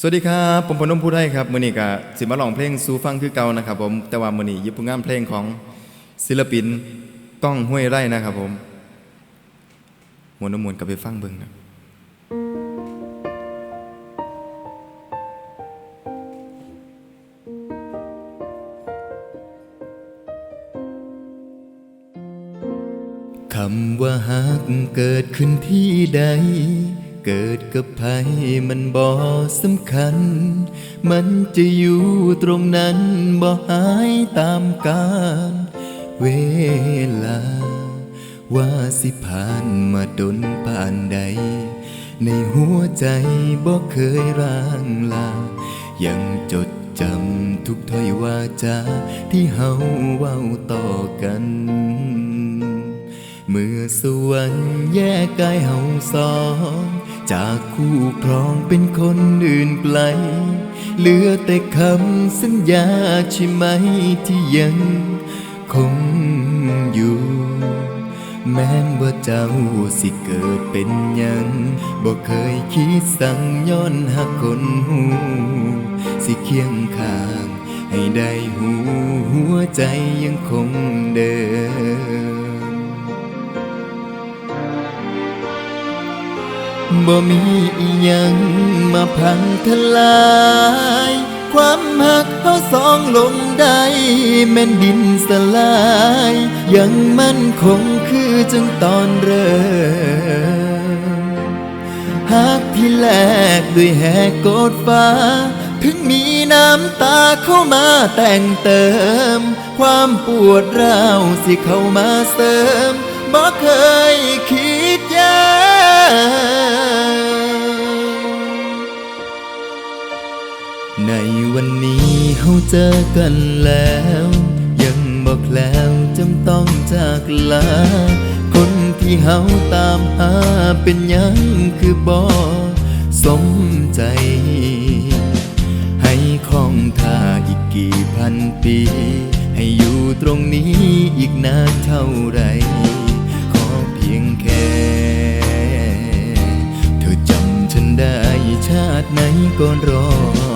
สวัสดีครับ ผมพนมผู้ไทยครับมือนี้ก็สิมาร้องเพลงสูฟังคือเก่านะครับผมแต่ว่ามือนี้ยิบผลงานเพลงของศิลปินก้องห้วยไร่นะครับผมมวนน้ำมวนกับไปฟังเบิ่งนะคำว่าฮักเกิดขึ้นที่ใด เกิดกับใครมันบ่สำคัญ มันจะอยู่ตรงนั้นบ่หายตามกาลเวลา ว่าสิผ่านมาดนป่านใด ในหัวใจบ่เคยร่างลา ยังจดจำทุกถ้อยวาจาที่เฮาเว้าต่อกัน เมื่อสวรรค์แยกกายเฮาสอง จากคู่ครองเป็นคนอื่นไกล เหลือแต่คำสัญญาใช่ไหมที่ยังคงอยู่ แม้นว่าเจ้าสิเกิดเป็นยังบ่เคยคิดสั่งย้อนหักคนหู สิเคียงข้าง ให้ได้หูหัวใจยังคงเดิม บ่มีอีหยังมาพังทลาย ความหักเขาสองลงได้แม่นดินสลาย ยังมั่นคงคือจังตอนเริ่มหักที่แลกด้วยแหกโกดฟ้า ถึงมีน้ำตาเข้ามาแต่งเติม ความปวดร้าวสิเข้ามาเสริมบ่เคยคิดย เฮาเจอกันแล้ว ยังบอกแล้วจำต้องจากลา คนที่เฮาตามหาเป็นยังคือบ่สมใจ ให้คองท่าอีกกี่พันปี ให้อยู่ตรงนี้อีกนานเท่าไหรขอเพียงแค่ เธอจำฉันได้ชาติไหนก็รอเธอ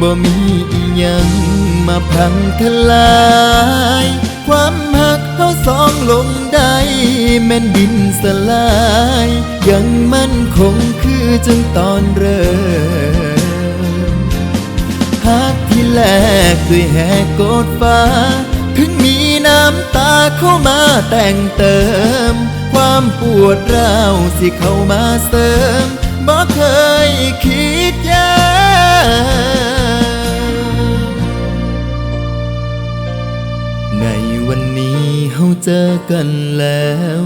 บ่มีอีหยังมาพังทลาย ความหักเขาสองลงได้แม่นดินสลาย ยังมั่นคงคือจังตอนเริ่มหักที่แลกด้วยแหกโกดฟ้า ถึงมีน้ำตาเข้ามาแต่งเติม ความปวดร้าวสิเข้ามาเสริมบ่เคยคิดย เจอกันแล้ว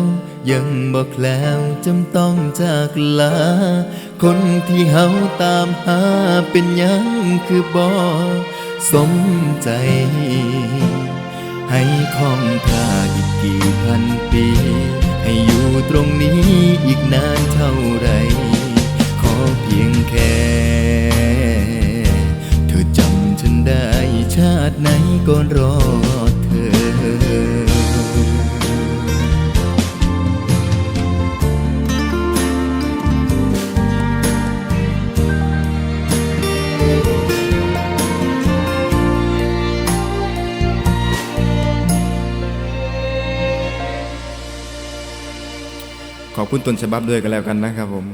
ยังบอกแล้วจำต้องจากลา คนที่เฮาตามหาเป็นยังคือบ่สมใจ ให้คองท่าอีกกี่พันปี ให้อยู่ตรงนี้อีกนานเท่าไหรขอเพียงแค่เธอจำฉันได้ชาติไหนก็รอ ขอบคุณต้นฉบับด้วยกันแล้วกันนะครับผม